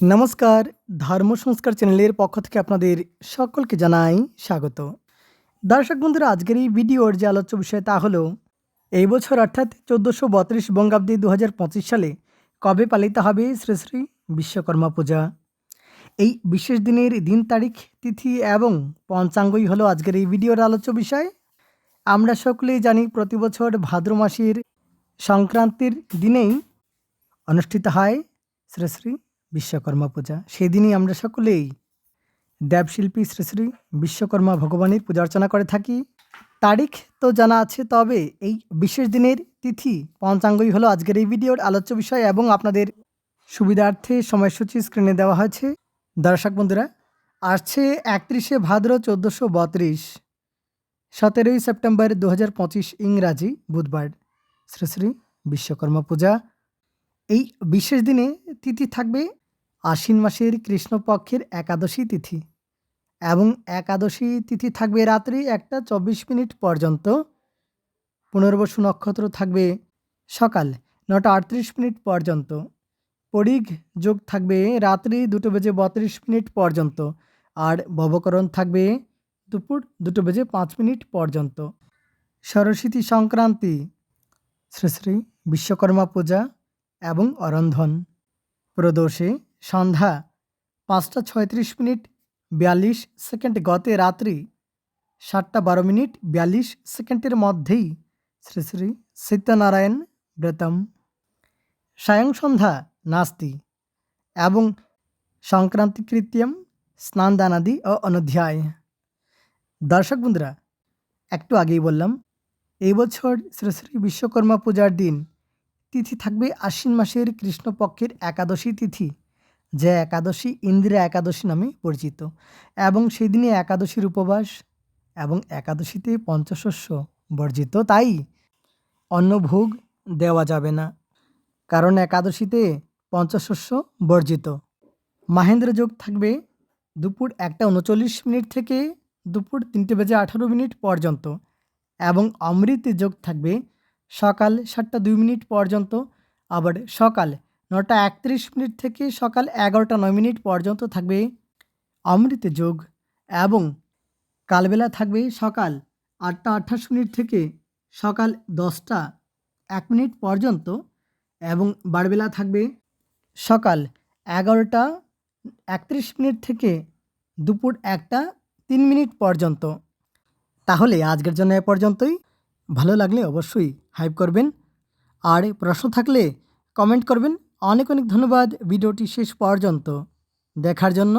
নমস্কার, ধর্ম সংস্কার চ্যানেলের পক্ষ থেকে আপনাদের সকলকে জানাই স্বাগত। দর্শক বন্ধুরা, আজকের এই ভিডিওর যে আলোচ্য বিষয় তা হলো, এই বছর অর্থাৎ চোদ্দোশো বত্রিশ বঙ্গাব্দে দু হাজার পঁচিশ সালে কবে পালিত হবে শ্রী শ্রী বিশ্বকর্মা পূজা? এই বিশেষ দিনের দিন তারিখ, তিথি এবং পঞ্চাঙ্গই হলো আজকের এই ভিডিওর আলোচ্য বিষয়। আমরা সকলেই জানি প্রতি বছর ভাদ্র মাসের সংক্রান্তির দিনেই অনুষ্ঠিত হয় শ্রী শ্রী বিশ্বকর্মা পূজা। সেদিনই আমরা সকলেই দেবশিল্পী শ্রী শ্রী বিশ্বকর্মা ভগবানের পূজা অর্চনা করে থাকি। তারিখ তো জানা আছে, তবে এই বিশেষ দিনের তিথি পঞ্চাঙ্গই হলো আজকের এই ভিডিওর আলোচ্য বিষয় এবং আপনাদের সুবিধার্থে সময়সূচি স্ক্রিনে দেওয়া হয়েছে। দর্শক বন্ধুরা, আসছে একত্রিশে ভাদ্র চোদ্দোশো বত্রিশ, সতেরোই সেপ্টেম্বর দু হাজার পঁচিশ ইংরাজি বুধবার। শ্রী শ্রী বিশ্বকর্মা পূজা। এই বিশেষ দিনে তিথি থাকবে আশ্বিন মাসের কৃষ্ণপক্ষের একাদশী তিথি। এবং একাদশী তিথি থাকবে রাত্রি একটা চব্বিশ মিনিট পর্যন্ত। পুনর্বসু নক্ষত্র থাকবে সকাল নটা আটত্রিশ মিনিট পর্যন্ত। পরিঘ যোগ থাকবে রাত্রি দুটো বেজে বত্রিশ মিনিট পর্যন্ত। আর ভবকরণ থাকবে দুপুর দুটো বেজে পাঁচ মিনিট পর্যন্ত। সরস্বতী সংক্রান্তি, শ্রী শ্রী বিশ্বকর্মা পূজা এবং অরন্ধন। প্রদোষে সন্ধ্যা পাঁচটা ছয়ত্রিশ মিনিট বিয়াল্লিশ সেকেন্ড গতে রাত্রি সাতটা বারো মিনিট বিয়াল্লিশ সেকেন্ডের মধ্যেই শ্রী শ্রী সত্যনারায়ণ ব্রতম। সায়ং সন্ধ্যা নাস্তি এবং সংক্রান্তি কৃত্যম স্নানদানাদি ও অনধ্যায়। দর্শক বন্ধুরা, একটু আগেই বললাম, এই বছর শ্রী শ্রী বিশ্বকর্মা পূজার দিন। তিথি থাকবে আশ্বিন মাসের কৃষ্ণপক্ষের একাদশী তিথি। যে একাদশী ইন্দিরা একাদশী নামে পরিচিত। এবং সেই দিনে একাদশীর উপবাস এবং একাদশীতে পঞ্চশস্য বর্জিত। তাই অন্য ভোগ দেওয়া যাবে না। কারণ একাদশীতে পঞ্চশস্য বর্জিত। মাহেন্দ্র যোগ থাকবে দুপুর একটা উনচল্লিশ মিনিট থেকে দুপুর তিনটে বেজে আঠারো মিনিট পর্যন্ত। এবং অমৃত যোগ থাকবে সকাল সাতটা দুই মিনিট পর্যন্ত। আবার সকাল নটা একত্রিশ মিনিট থেকে সকাল এগারোটা নয় মিনিট পর্যন্ত থাকবে অমৃত যোগ এবং কালবেলা থাকবে সকাল আটটা আঠাশ মিনিট থেকে সকাল দশটা এক মিনিট পর্যন্ত এবং বারবেলা থাকবে সকাল এগারোটা একত্রিশ মিনিট থেকে দুপুর একটা তিন মিনিট পর্যন্ত। তাহলে আজকের জন্য এ পর্যন্তই। ভালো লাগলে অবশ্যই হাইপ করবেন। আর প্রশ্ন থাকলে কমেন্ট করবেন। অনেক অনেক ধন্যবাদ ভিডিওটি শেষ পর্যন্ত দেখার জন্য।